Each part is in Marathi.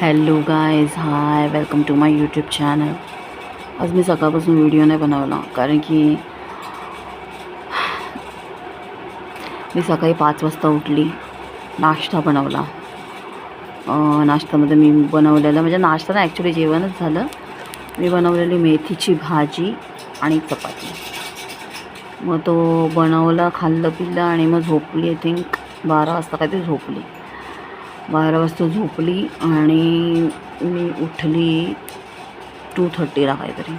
Hello guys hi welcome to my YouTube channel आज मी सकाळपासून व्हिडिओ नाही बनवला कारण की मी सकाळी पाच वाजता उठली नाश्ता बनवला. नाश्त्यामध्ये मी बनवलेलं म्हणजे नाश्ता नाही ॲक्च्युली जेवणच झालं. मी बनवलेली मेथीची भाजी आणि चपाती. मग तो बनवला खाल्लं पिल्लं आणि मग झोपली आय थिंक बारा वाजता काहीतरी झोपली. बारा वाजता झोपली आणि मी उठली टू थर्टीला काहीतरी.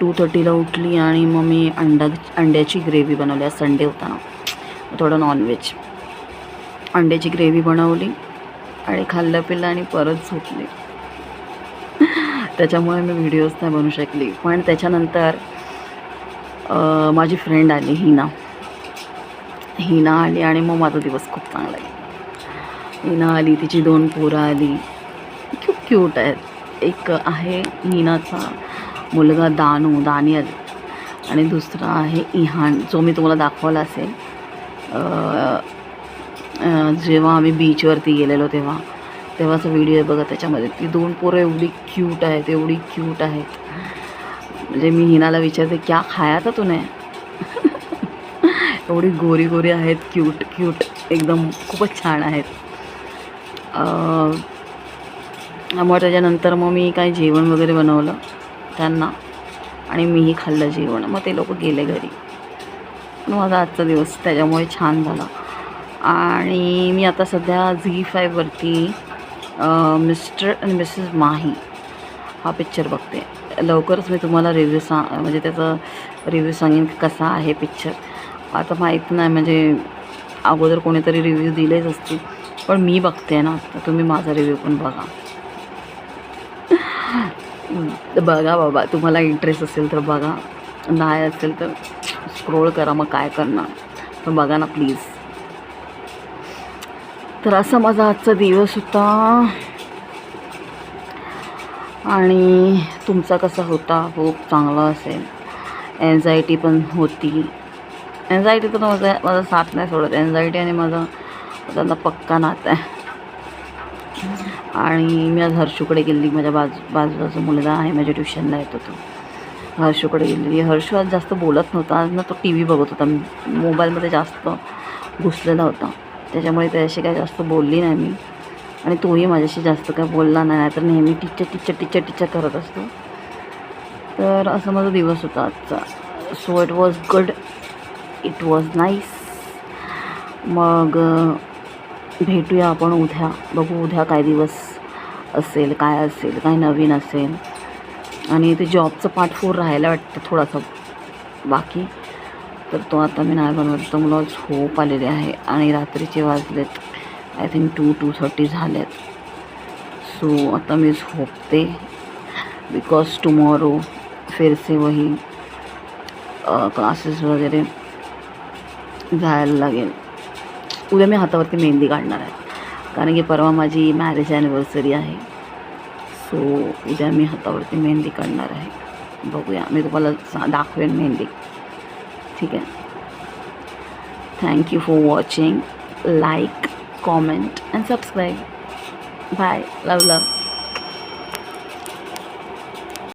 टू थर्टीला उठली आणि मग मी अंडा अंड्याची ग्रेव्ही बनवली. आज संडे होता ना. थोडं नॉनव्हेज अंड्याची ग्रेव्ही बनवली आणि खाल्लं पिल्लं आणि परत झोपली. त्याच्यामुळे मी व्हिडिओज नाही बनवू शकली. पण त्याच्यानंतर माझी फ्रेंड आली हिना. हिना आली आणि मग माझा दिवस खूप चांगला गेला. हिना आली तिची दोन पोरं आली. खूप क्यूट आहेत. एक आहे हिनाचा मुलगा दानू दानियल. आणि दुसरा आहे इहान जो मी तुम्हाला दाखवला असेल. जेव्हा आम्ही बीचवरती गेलेलो तेव्हा तेव्हाचा व्हिडिओ आहे बघा त्याच्यामध्ये. ती दोन पोरं एवढी क्यूट आहेत एवढी क्यूट आहेत. म्हणजे मी हिनाला विचारते क्या खाया था तुने? एवढी गोरी गोरी आहेत क्यूट क्यूट एकदम खूपच छान आहेत. मग त्याच्यानंतर मग मी काही जेवण वगैरे बनवलं त्यांना. आणि मीही खाल्लं जेवण. मग ते लोक गेले घरी. पण माझा आजचा दिवस त्याच्यामुळे छान झाला. आणि मी आता सध्या झी फाईव्हवरती मिस्टर आणि मिसेस माही हा पिक्चर बघते. लवकरच मी तुम्हाला रिव्ह्यू सांग म्हणजे त्याचा रिव्ह्यू सांगेन की कसा आहे पिक्चर. आता माहीत नाही म्हणजे अगोदर कोणीतरी रिव्ह्यू दिलेच असतील. पण मी बघते ना. तर तुम्ही माझा रिव्ह्यू पण बघा. बघा बाबा तुम्हाला इंटरेस्ट असेल तर बघा. नाही असेल तर स्क्रोल करा मग काय करणार. पण बघा ना प्लीज तर असा माझा आजचा दिवस होता. आणि तुमचा कसा होता? खूप चांगला असेल. एन्झायटी पण होती. एन्झायटी तर माझा माझा साथ नाही सोडत. एन्झायटी आणि माझा त्यांना पक्का नात आहे. आणि मी आज हर्षूकडे गेली माझ्या बाजू बाजूचा मुलगा आहे माझ्या ट्युशनला येतो तो हर्षूकडे गेलेली हर्षू आज जास्त बोलत नव्हता आज ना तो टी व्ही बघत होता. मोबाईलमध्ये जास्त घुसलेला होता. त्याच्यामुळे त्याच्याशी काय जास्त बोलली नाही मी. आणि तोही माझ्याशी जास्त काय बोलला नाही तर नेहमी टीचर टीचर टीचर टीचर करत असतो. तर असं माझा दिवस होता आजचा. So it was good it was nice मग भेटूया आपण उद्या. बघू उद्या काय दिवस असेल काय असेल काय नवीन असेल. आणि ते जॉबचं पार्ट फोर राहायला वाटतं थोडासा. बाकी तर तो आता मी नाही बनवत. तर मला झोप आलेली आहे आणि रात्रीचे वाजलेत. I think two two thirty झालेत. सो आता मी झोपते. बिकॉज टुमॉरो फिरसे वही क्लासेस वगैरे जायला लागेल. उद्या मी हातावरती मेहंदी का कारण कि परवा माझी मॅरेज ॲनिव्हर्सरी आहे. सो उद्या मी हातावरती मेहंदी का आहे. मैं तुम्हारा सा, दाखवेन मेहंदी. ठीक है thank you for watching like comment and subscribe bye love love